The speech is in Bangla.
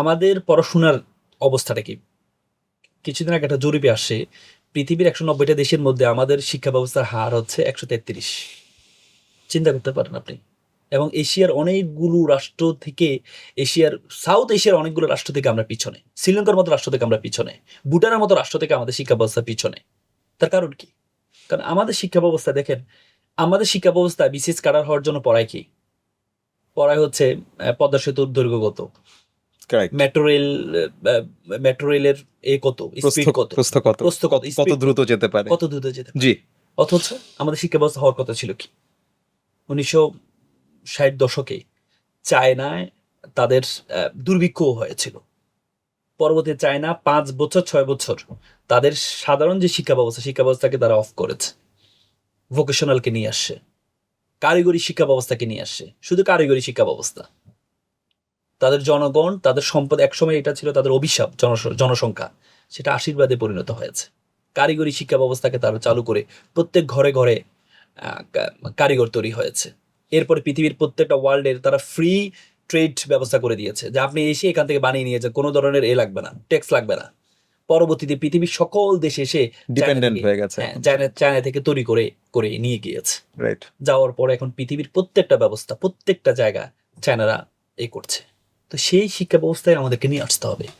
আমাদের পড়াশোনার অবস্থাটা কি? কিছুদিন আগে একটা জরিপে আসে, পৃথিবীর একশো নব্বইটা দেশের মধ্যে আমাদের শিক্ষা ব্যবস্থার হার হচ্ছে একশো তেত্রিশ। চিন্তা করতে পারেন আপনি। এবং এশিয়ার অনেকগুলো রাষ্ট্র থেকে এশিয়ার, সাউথ এশিয়ার অনেকগুলো রাষ্ট্র থেকে আমরা পিছনে, শ্রীলঙ্কার মতো রাষ্ট্র থেকে আমরা পিছনে, ভুটানের মতো রাষ্ট্র থেকে আমাদের শিক্ষা ব্যবস্থা পিছনে। তার কারণ কি? কারণ আমাদের শিক্ষা ব্যবস্থা দেখেন, আমাদের শিক্ষা ব্যবস্থা বিশেষ কারার হওয়ার জন্য পড়ায় কি? পড়ায় হচ্ছে পদ্মা সেতুর দৈর্ঘ্য কত? কারেক্ট মেট্রো রেল মেট্রো রেলের এ কত? স্পিড কত? প্রস্থ কত? প্রস্থ কত? কত দ্রুত যেতে পারে? কত দ্রুত যেতে জি। অথচ আমাদের শিক্ষা ব্যবস্থা হওয়ার কথা ছিল কি? উনিশশো ষাট দশকে চায়নায় তাদের দুর্ভিক্ষ হয়েছিল। পরবর্তী চায়না পাঁচ বছর ছয় বছর তাদের সাধারণ যে শিক্ষা ব্যবস্থা শিক্ষা ব্যবস্থাকে তারা অফ করেছে। ভোকেশনালকে নিয়ে আসছে। কারিগরি শিক্ষা ব্যবস্থাকে নিয়ে আসছে। শুধু কারিগরি শিক্ষা ব্যবস্থা তাদের জনগণ তাদের সম্পদ একসময় এটা ছিল তাদের অভিশাপ জনস- জনসংখ্যা। সেটা আশীর্বাদে পরিণত হয়েছে। কারিগরি শিক্ষা ব্যবস্থাকে তারা চালু করে প্রত্যেক ঘরে ঘরে কারিগর তৈরি হয়েছে। এরপরে পৃথিবীর প্রত্যেকটা ওয়ার্ল্ডের তারা ফ্রি ট্রেড ব্যবস্থা করে দিয়েছে। যে আপনি এসে এখান থেকে বানিয়ে নিয়ে যান কোনো ধরনের এ লাগবে না ট্যাক্স লাগবে না। পরবর্তীতে পৃথিবীর সকল দেশে এসে ডিপেন্ডেন্ট থেকে- হয়ে গেছে। হ্যাঁ, চায়না চায়না থেকে তৈরি করে করে নিয়ে গিয়েছে। রাইট যাওয়ার পরে এখন পৃথিবীর প্রত্যেকটা ব্যবস্থা প্রত্যেকটা জায়গা চায়নারা এ করছে। তো সেই শিক্ষা ব্যবস্থায় আমাদেরকে নিয়ে আসতে হবে।